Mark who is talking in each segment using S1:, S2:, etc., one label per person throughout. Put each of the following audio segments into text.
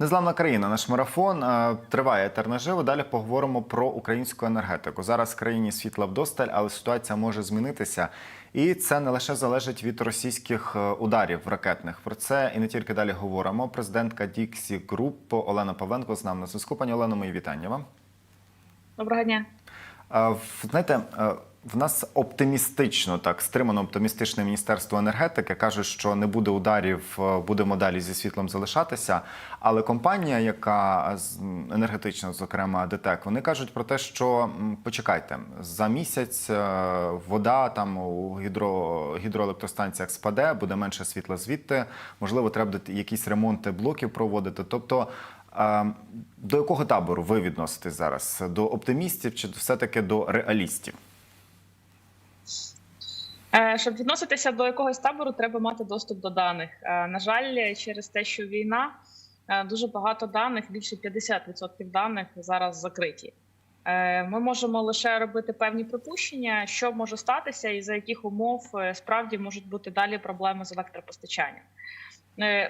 S1: Незламна країна, наш марафон е, триває етер наживо. Далі поговоримо про українську енергетику. Зараз в країні світла вдосталь, але ситуація може змінитися. І це не лише залежить від російських е, ударів ракетних. Про це і не тільки далі говоримо. Президентка Діксі Груп Олена Павленко з нами на зв'язку. Пані Олено, мої вітання вам.
S2: Доброго дня.
S1: Е, Знаєте, в нас оптимістично, так стримано оптимістичне міністерство енергетики каже, що не буде ударів, е, будемо далі зі світлом залишатися. Але компанія, яка м, енергетична, зокрема ДТЕК, вони кажуть про те, що почекайте за місяць е, вода там у гідро, гідроелектростанціях спаде, буде менше світла звідти. Можливо, треба якісь ремонти блоків проводити. Тобто. е, До якого табору ви відноситесь зараз? До оптимістів чи все-таки до реалістів?
S2: Е, Щоб відноситися до якогось табору, треба мати доступ до даних. Е, На жаль, через те, що війна е, дуже багато даних, більше 50% даних зараз закриті. Ми можемо лише робити певні припущення, що може статися, і за яких умов справді можуть бути далі проблеми з електропостачанням.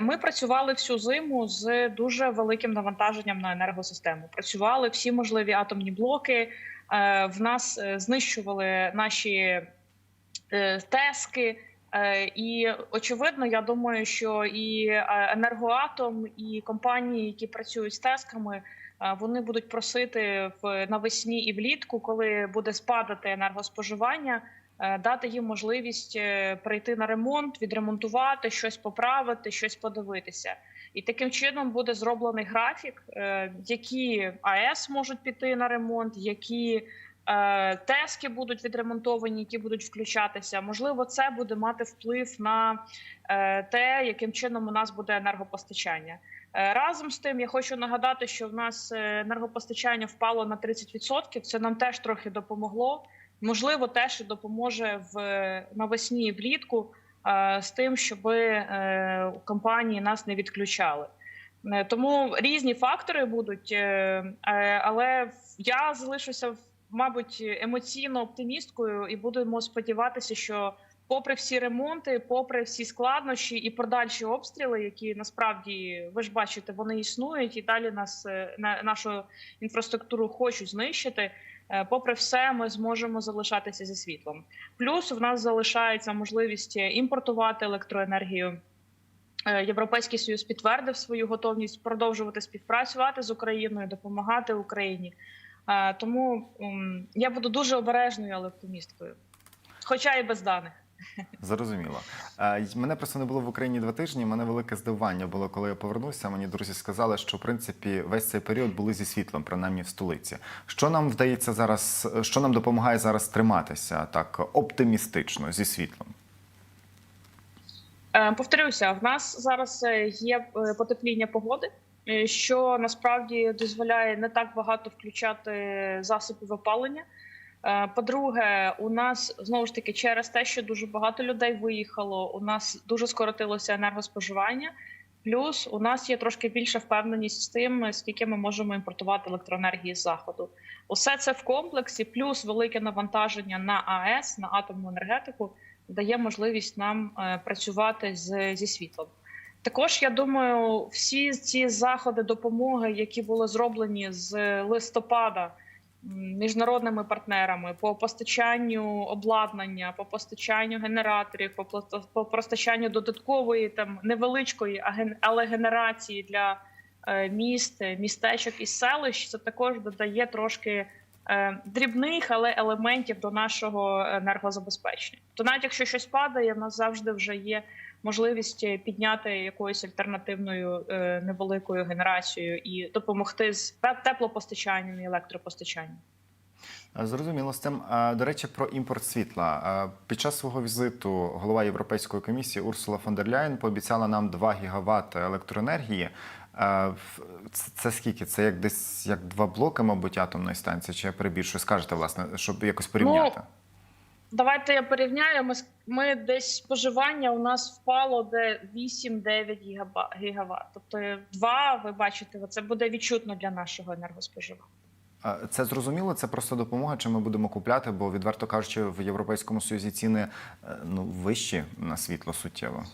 S2: Ми працювали всю зиму з дуже великим навантаженням на енергосистему. Працювали всі можливі атомні блоки. В нас знищували наші тески. Е, І очевидно, я думаю, що і е, енергоатом, і компанії, які працюють з тесками, е, вони будуть просити в навесні і влітку, коли буде спадати енергоспоживання, е, дати їм можливість е, прийти на ремонт, відремонтувати щось, поправити, щось подивитися. І таким чином буде зроблений графік, е, які АЕС можуть піти на ремонт, які е, тески будуть відремонтовані, які будуть включатися. Можливо, це буде мати вплив на е, те, яким чином у нас буде енергопостачання. Е, Разом з тим, я хочу нагадати, що в нас е, енергопостачання впало на 30%. Це нам теж трохи допомогло. Можливо, теж і допоможе в навесні і влітку е, з тим, щоб е, компанії нас не відключали. Е, Тому різні фактори будуть, е, е, але я залишуся мабуть, емоційно оптимісткою, і будемо сподіватися, що, попри всі ремонти, попри всі складнощі і подальші обстріли, які насправді ви ж бачите, вони існують і далі нас е, на нашу інфраструктуру хочуть знищити. е, Попри все, ми зможемо залишатися зі світлом. Плюс в нас залишається можливість імпортувати електроенергію. Е, Європейський союз підтвердив свою готовність продовжувати співпрацювати з Україною, допомагати Україні. Тому я буду дуже обережною, але оптимісткою, хоча і без даних.
S1: Зрозуміло. Мене просто не було в Україні два тижні. Мене велике здивування було, коли я повернувся. Мені друзі сказали, що в принципі весь цей період були зі світлом, принаймні в столиці. Що нам вдається зараз, що нам допомагає зараз триматися так оптимістично зі світлом?
S2: Е, Повторюся, в нас зараз е, є е, потепління погоди, що насправді дозволяє не так багато включати засобів опалення. Е, По-друге, у нас знову ж таки через те, що дуже багато людей виїхало, у нас дуже скоротилося енергоспоживання. Плюс у нас є трошки більша впевненість з тим, скільки ми можемо імпортувати електроенергії з заходу. Усе це в комплексі, плюс велике навантаження на АЕС, на атомну енергетику, дає можливість нам е, працювати з, зі світлом. Також я думаю, всі ці заходи допомоги, які були зроблені з листопада міжнародними партнерами по постачанню обладнання, по постачанню генераторів, по, постачанню додаткової там невеличкої, але генерації для е, міст, містечок і селищ, це також додає трошки е, дрібних, але елементів до нашого енергозабезпечення. То навіть якщо щось падає, в нас завжди вже є можливість е, підняти якоюсь альтернативною е, невеликою генерацією і допомогти з теплопостачанням і електропостачанням.
S1: Е, Зрозуміло з цим. До речі, про імпорт світла. Під час свого візиту голова Європейської комісії Урсула фон дер Ляєн пообіцяла нам 2 гігават електроенергії. Це, скільки? Це як десь як два блоки, мабуть, атомної станції, чи я перебільшую? Скажете, власне, щоб якось порівняти.
S2: Давайте я порівняю. Ми, ми десь споживання у нас впало де 8-9 гігаба- гігават. Тобто 2, ви бачите, це буде відчутно для нашого енергоспоживання.
S1: Це зрозуміло, це просто допомога, чи ми будемо купляти, бо відверто кажучи, в Європейському Союзі ціни е, ну, вищі на світло суттєво.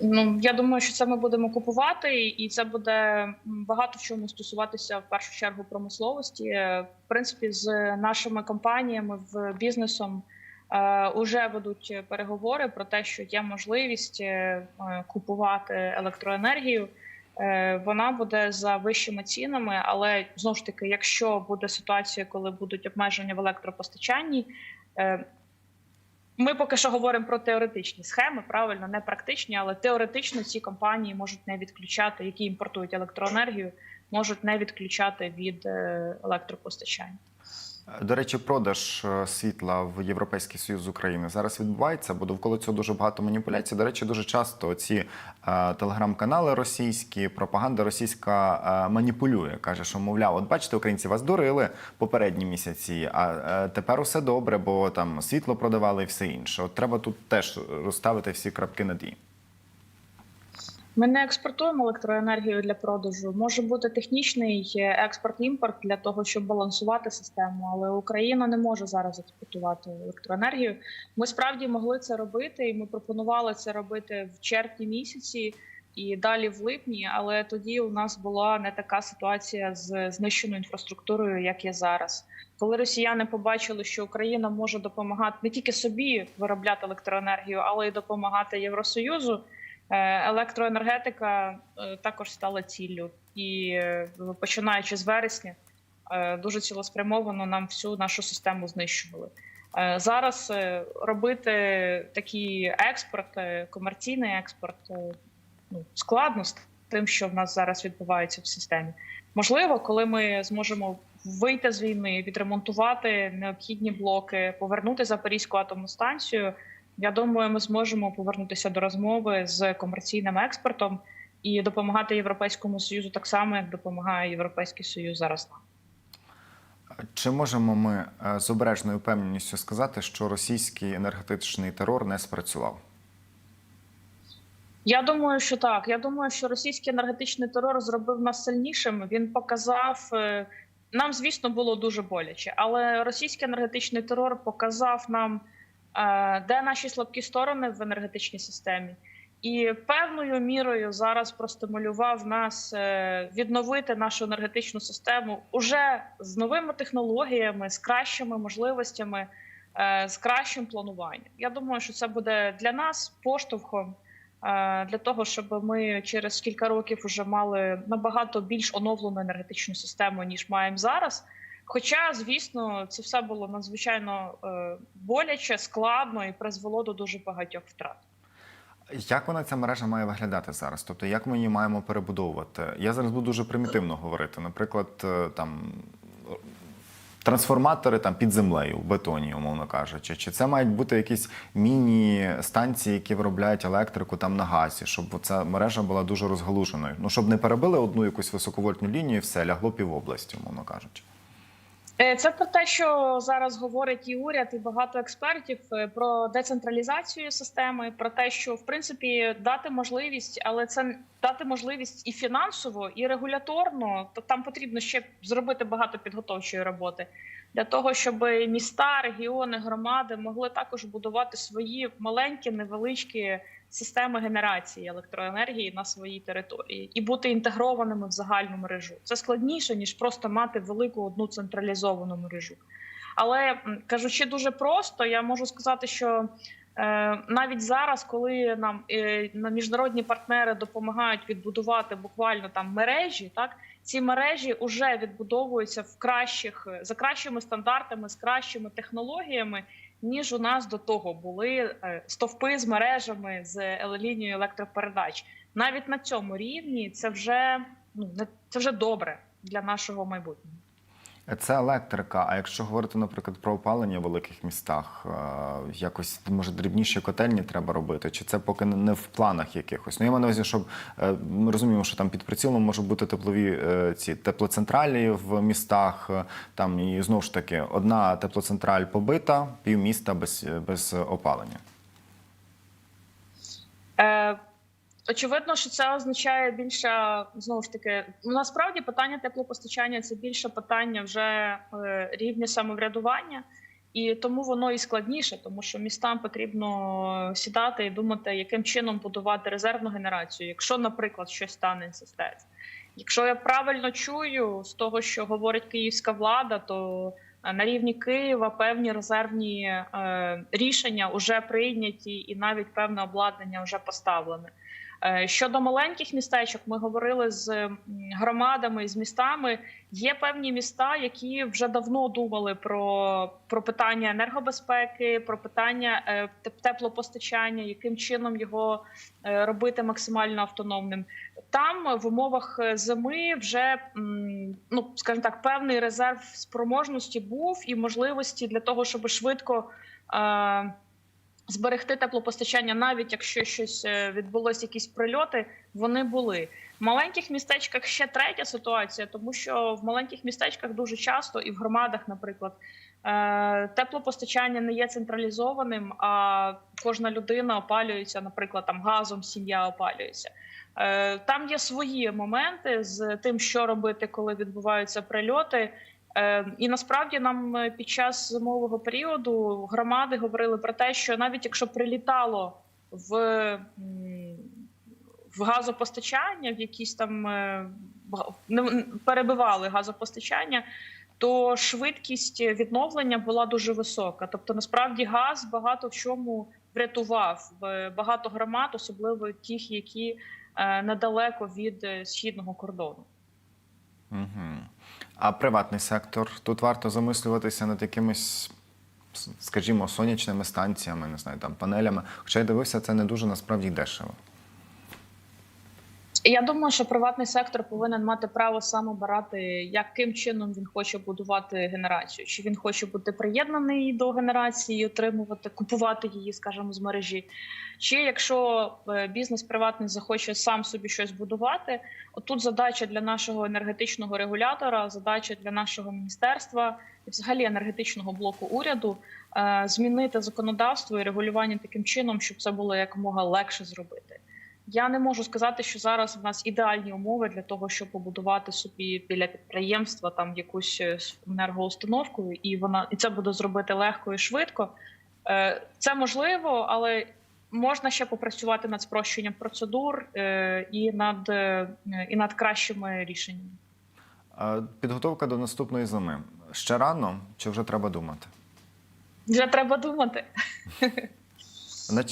S2: Ну я думаю, що це ми будемо купувати, і це буде багато в чому стосуватися в першу чергу промисловості. Е, В принципі, з нашими компаніями в бізнесом вже ведуть переговори про те, що є можливість е, е, купувати електроенергію. Е, Вона буде за вищими цінами, але знову ж таки, якщо буде ситуація, коли будуть обмеження в електропостачанні. Ми поки що говоримо про теоретичні схеми, правильно, не практичні, але теоретично ці компанії можуть не відключати, які імпортують електроенергію, можуть не відключати від е, електропостачання.
S1: До речі, продаж е, світла в Європейський Союз України зараз відбувається, бо довкола цього дуже багато маніпуляцій. До речі, дуже часто ці е, телеграм-канали російські, пропаганда російська е, маніпулює. каже, що мовляв, от бачите, українці вас дурили попередні місяці, а е, тепер усе добре, бо там світло продавали і все інше. От треба тут теж розставити всі крапки над «і».
S2: Ми не експортуємо електроенергію для продажу. Може бути технічний експорт-імпорт для того, щоб балансувати систему, але Україна не може зараз експортувати електроенергію. Ми справді могли це робити, і ми пропонували це робити в червні місяці і далі в липні. Але тоді у нас була не така ситуація з знищеною інфраструктурою, як є зараз. Коли росіяни побачили, що Україна може допомагати не тільки собі виробляти електроенергію, але й допомагати Євросоюзу. Е, Електроенергетика е, також стала ціллю, і е, починаючи з вересня, дуже цілеспрямовано нам всю нашу систему знищували. Зараз робити такий експорт, комерційний експорт ну, складно з тим, що в нас зараз відбувається в системі. Можливо, коли ми зможемо вийти з війни, відремонтувати необхідні блоки, повернути Запорізьку атомну станцію. Я думаю, ми зможемо повернутися до розмови з комерційним експортом і допомагати Європейському Союзу так само, як допомагає Європейський Союз зараз нам.
S1: Чи можемо ми е, з обережною впевненістю сказати, що російський енергетичний терор не спрацював?
S2: Я думаю, що так. Я думаю, що російський енергетичний терор зробив нас сильнішими. Він показав е, нам, звісно, було дуже боляче, але російський енергетичний терор показав нам, де наші слабкі сторони в енергетичній системі, і певною мірою зараз простимулював нас е, відновити нашу енергетичну систему уже з новими технологіями, з кращими можливостями, е, з кращим плануванням. Я думаю, що це буде для нас поштовхом. е, Для того щоб ми через кілька років вже мали набагато більш оновлену енергетичну систему ніж маємо зараз. Хоча, звісно, це все було надзвичайно е, боляче, складно і призвело до дуже багатьох втрат.
S1: Як вона ця мережа має виглядати зараз? Тобто, як ми її маємо перебудовувати? Я зараз буду дуже примітивно говорити. Наприклад, е, там трансформатори там під землею в бетоні, умовно кажучи, чи це мають бути якісь міні-станції, які виробляють електрику там на газі, щоб ця мережа була дуже розгалуженою. Ну щоб не перебили одну якусь високовольтну лінію, і все лягло пів області, умовно кажучи.
S2: Е, Це про те, що зараз говорить і уряд, і багато експертів е, про децентралізацію системи, про те, що в принципі дати можливість, але це дати можливість і фінансово, і регуляторно. То там потрібно ще зробити багато підготовчої роботи для того, щоб міста, регіони, громади могли також будувати свої маленькі невеличкі системи генерації електроенергії на своїй території і бути інтегрованими в загальну мережу. Це складніше ніж просто мати велику одну централізовану мережу. Але кажучи дуже просто, я можу сказати, що навіть зараз, коли нам е, на міжнародні партнери допомагають відбудувати буквально там мережі, так ці мережі вже відбудовуються в кращих за кращими стандартами, з кращими технологіями, ніж у нас до того були е, стовпи з мережами з лінією електропередач. Навіть на цьому рівні це вже ну не це вже добре для нашого майбутнього.
S1: Це електрика. А якщо говорити, наприклад, про опалення в великих містах, е, якось може дрібніші котельні треба робити, чи це поки не- в планах якихось? Ну я маю на увазі, щоб е, ми розуміємо, що там під прицілом можуть бути теплові е, ці теплоцентралі в містах. Там і знову ж таки одна теплоцентраль побита, пів міста без, без опалення.
S2: Очевидно, що це означає більше знову ж таки. Насправді питання теплопостачання це більше питання вже е, рівня самоврядування. І тому воно і складніше, тому що містам потрібно сідати і думати, яким чином будувати резервну генерацію, якщо, наприклад, щось станеться з. Якщо я правильно чую з того, що говорить київська влада, то на рівні Києва певні резервні е, рішення вже прийняті, і навіть певне обладнання вже поставлене. Е, Щодо маленьких містечок, ми говорили з громадами з містами. Є певні міста, які вже давно думали про, про питання енергобезпеки, про питання е, теплопостачання, яким чином його е, робити максимально автономним. Там в умовах зими вже ну скажімо так, певний резерв спроможності був і можливості для того, щоб швидко. Зберегти теплопостачання, навіть якщо щось е, відбулося, якісь прильоти, вони були в маленьких містечках. Ще третя ситуація, тому що в маленьких містечках дуже часто і в громадах, наприклад, е, теплопостачання не є централізованим, а кожна людина опалюється, наприклад, там газом, сім'я опалюється. Е, Там є свої моменти з тим, що робити, коли відбуваються прильоти. Е, І насправді нам е, під час зимового періоду громади говорили про те, що навіть якщо прилітало в, в газопостачання, в якісь там е, перебивали газопостачання, то швидкість відновлення була дуже висока. Тобто, насправді, газ багато в чому врятував е, багато громад, особливо тих, які недалеко від східного кордону.
S1: Угу. А приватний сектор тут варто замислюватися над якимись, скажімо, сонячними станціями, не знаю, там панелями. Хоча я дивився, це не дуже насправді дешево.
S2: Я думаю, що приватний сектор повинен мати право сам обирати, яким чином він хоче будувати генерацію. Чи він хоче бути приєднаний до генерації, отримувати, купувати її, скажімо, з мережі. Чи якщо е, бізнес приватний захоче сам собі щось будувати, отут задача для нашого енергетичного регулятора, задача для нашого міністерства і взагалі енергетичного блоку уряду е, змінити законодавство і регулювання таким чином, щоб це було якомога легше зробити. Я не можу сказати, що зараз в нас ідеальні умови для того, щоб побудувати собі біля підприємства там якусь е, енергоустановку, і вона і це буде зробити легко і швидко. Е, Це можливо, але можна ще попрацювати над спрощенням процедур е, і над і над кращими рішеннями.
S1: Підготовка до наступної зими. Ще рано чи вже треба думати?
S2: Вже треба думати.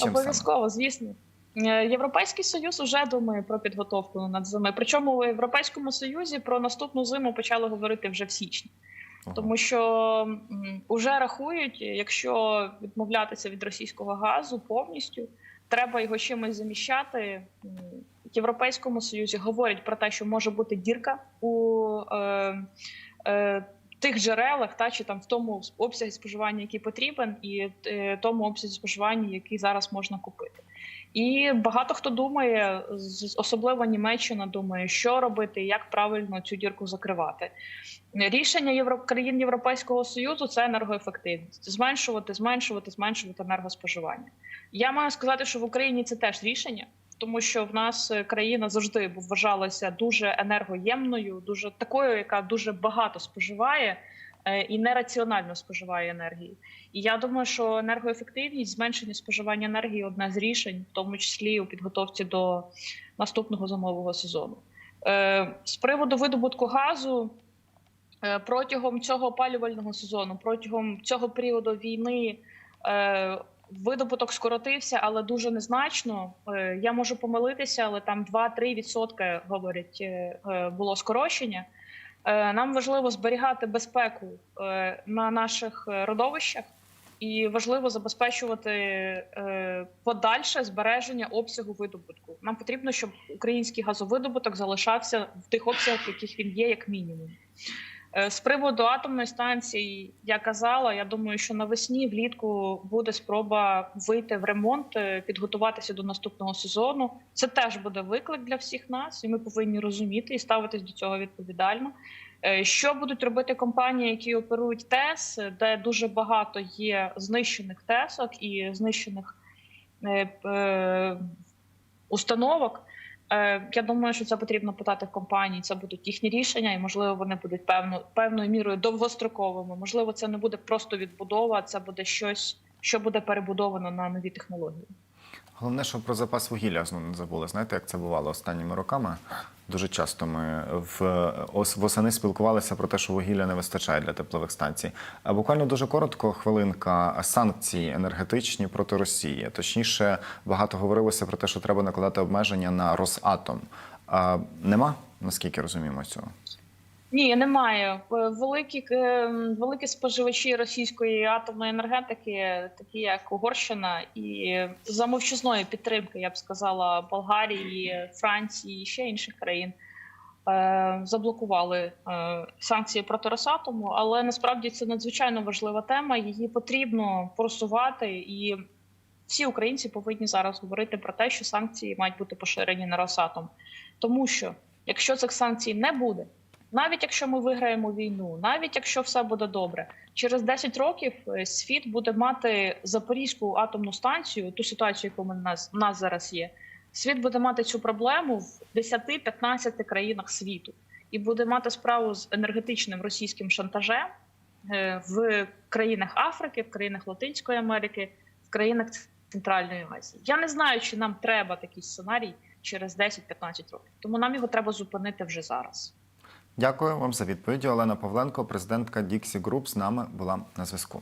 S2: Обов'язково, звісно. Е, Європейський союз вже думає про підготовку над зими. Причому в Європейському Союзі про наступну зиму почали говорити вже в січні, тому що м, уже рахують, якщо відмовлятися від російського газу повністю, треба його чимось заміщати. В Європейському Союзі говорять про те, що може бути дірка у е, е, тих джерелах, та чи там в тому обсязі споживання, який потрібен, і е, тому обсязі споживання, який зараз можна купити. І багато хто думає, особливо Німеччина думає, що робити, як правильно цю дірку закривати. Рішення країн Європейського союзу це енергоефективність, зменшувати, зменшувати, зменшувати енергоспоживання. Я маю сказати, що в Україні це теж рішення, тому що в нас країна завжди вважалася дуже енергоємною, дуже такою, яка дуже багато споживає і нераціонально споживає енергії. І я думаю, що енергоефективність, зменшення споживання енергії одне з рішень, в тому числі у підготовці до наступного зимового сезону. Е, З приводу видобутку газу. е, Протягом цього опалювального сезону, протягом цього періоду війни, е, видобуток скоротився, але дуже незначно. Е, Я можу помилитися, але там 2-3 відсотки говорять е, е, було скорочення. Е, Нам важливо зберігати безпеку е, на наших е, родовищах, і важливо забезпечувати подальше збереження обсягу видобутку. Нам потрібно, щоб український газовидобуток залишався в тих обсягах, яких він є, як мінімум. Е, З приводу атомної станції я казала. Я думаю, що навесні влітку буде спроба вийти в ремонт, е, підготуватися до наступного сезону. Це теж буде виклик для всіх нас, і ми повинні розуміти і ставитись до цього відповідально. Е, Що будуть робити компанії, які оперують ТЕС, де дуже багато є знищених тесок і знищених установок? Е, Я думаю, що це потрібно питати в компанії. Це будуть їхні рішення, і можливо вони будуть певно певною мірою довгостроковими. Можливо, це не буде просто відбудова, це буде щось, що буде перебудовано на нові технології.
S1: Головне, що про запас вугілля знову не забули. Знаєте, як це бувало останніми роками? Дуже часто ми в ос- восени спілкувалися про те, що вугілля не вистачає для теплових станцій. А буквально дуже коротко, хвилинка санкції енергетичні проти Росії. Точніше, багато говорилося про те, що треба накладати обмеження на Росатом. А, нема, наскільки розуміємо цього.
S2: Ні, немає. Великі, е, великі споживачі російської атомної енергетики, такі як Угорщина, і за мовчазної підтримки, я б сказала, Болгарії, Франції і ще інших країн. е, Заблокували е, санкції проти Росатому, але насправді це надзвичайно важлива тема. Її потрібно просувати, і всі українці повинні зараз говорити про те, що санкції мають бути поширені на Росатом, тому що якщо цих санкцій не буде, навіть якщо ми виграємо війну, навіть якщо все буде добре, через 10 років е, світ буде мати Запорізьку атомну станцію, ту ситуацію, яку ми нас, в нас зараз є. Світ буде мати цю проблему в 10-15 країнах світу і буде мати справу з енергетичним російським шантажем е, в країнах Африки, в країнах Латинської Америки, в країнах Центральної Азії. Я не знаю, чи нам треба такий сценарій через 10-15 років. Тому нам його треба зупинити вже зараз.
S1: Дякую вам за відповіді. Олена Павленко, президентка Діксі Груп, з нами була на зв'язку.